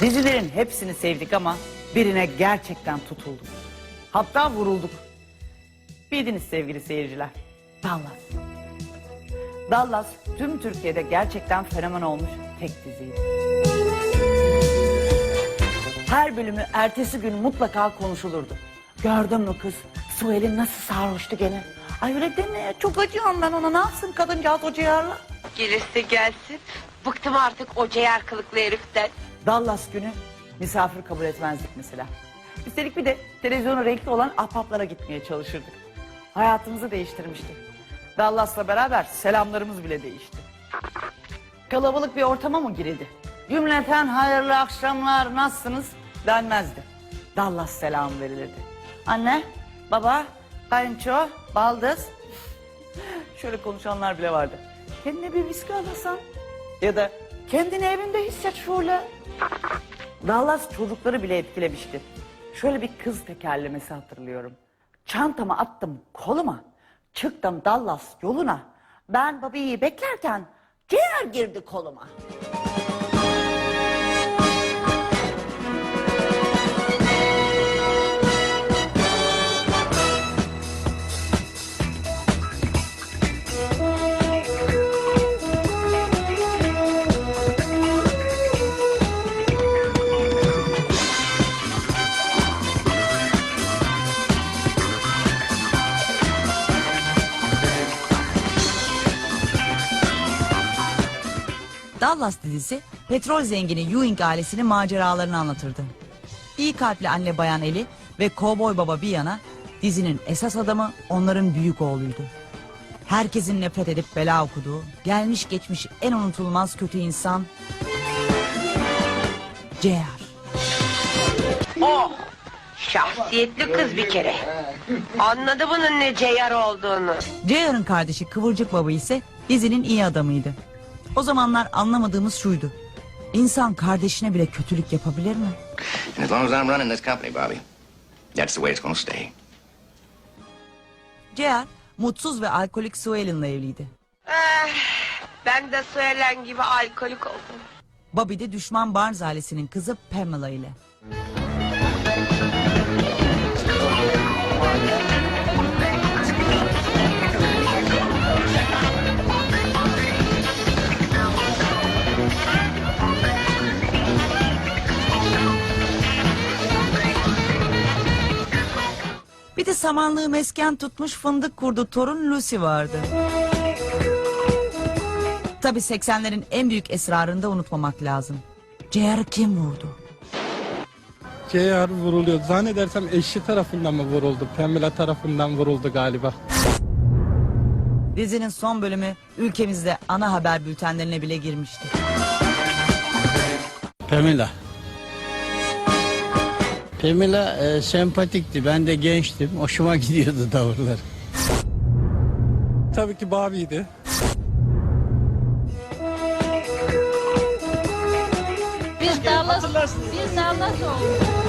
Dizilerin hepsini sevdik ama birine gerçekten tutulduk. Hatta vurulduk. Bildiniz sevgili seyirciler. Dallas. Dallas tüm Türkiye'de gerçekten fenomen olmuş tek diziydi. Her bölümü ertesi gün mutlaka konuşulurdu. Gördün mü kız? Suel'in nasıl sarhoştu gene? Ay öyle deme çok acıyorum ben ona. Ne yapsın kadıncağız o ciğerle? Gelirse gelsin. Bıktım artık o ceyar kılıklı heriften. Dallas günü misafir kabul etmezdik mesela. Üstelik bir de televizyonu renkli olan ahbaplara gitmeye çalışırdık. Hayatımızı değiştirmişti. Dallas'la beraber selamlarımız bile değişti. Kalabalık bir ortama mı girildi? Cümleten hayırlı akşamlar nasılsınız denmezdi. Dallas selam verilirdi. Anne, baba, kayınço, baldız. Şöyle konuşanlar bile vardı. Kendine bir viski alasan. Ya da kendini evinde hisset şöyle. Dallas çocukları bile etkilemişti. Şöyle bir kız tekerlemesi hatırlıyorum. Çantamı attım koluma. Çıktım Dallas yoluna. Ben babayı beklerken ciğer girdi koluma. Dallas dizisi petrol zengini Ewing ailesinin maceralarını anlatırdı. İyi kalpli anne bayan Eli ve kovboy baba bir yana dizinin esas adamı onların büyük oğluydu. Herkesin nefret edip bela okuduğu, gelmiş geçmiş en unutulmaz kötü insan J.R. Oh! Şahsiyetli kız bir kere. Anladı bunun ne ceyar olduğunu. J.R.'ın kardeşi Kıvırcık Baba ise dizinin iyi adamıydı. O zamanlar anlamadığımız şuydu. İnsan kardeşine bile kötülük yapabilir mi? And as long as I'm running this company, Bobby, that's the way it's to stay. J.R. mutsuz ve alkolik Sue Ellen'la evliydi. Eh, ben de söylenen gibi alkolik oldum. Bobby de düşman Barnes ailesinin kızı Pamela ile. Bir de samanlığı mesken tutmuş fındık kurdu torun Lucy vardı. Tabi 80'lerin en büyük esrarını da unutmamak lazım. J.R. kim vurdu? J.R. vuruluyor. Zannedersem eşi tarafından mı vuruldu? Pamela tarafından vuruldu galiba. Dizinin son bölümü ülkemizde ana haber bültenlerine bile girmişti. Pamela. Pamela e, sempatikti. Ben de gençtim. Hoşuma gidiyordu tavırları. Tabii ki Bobby'ydi. Biz Dallas, biz Dallas olduk.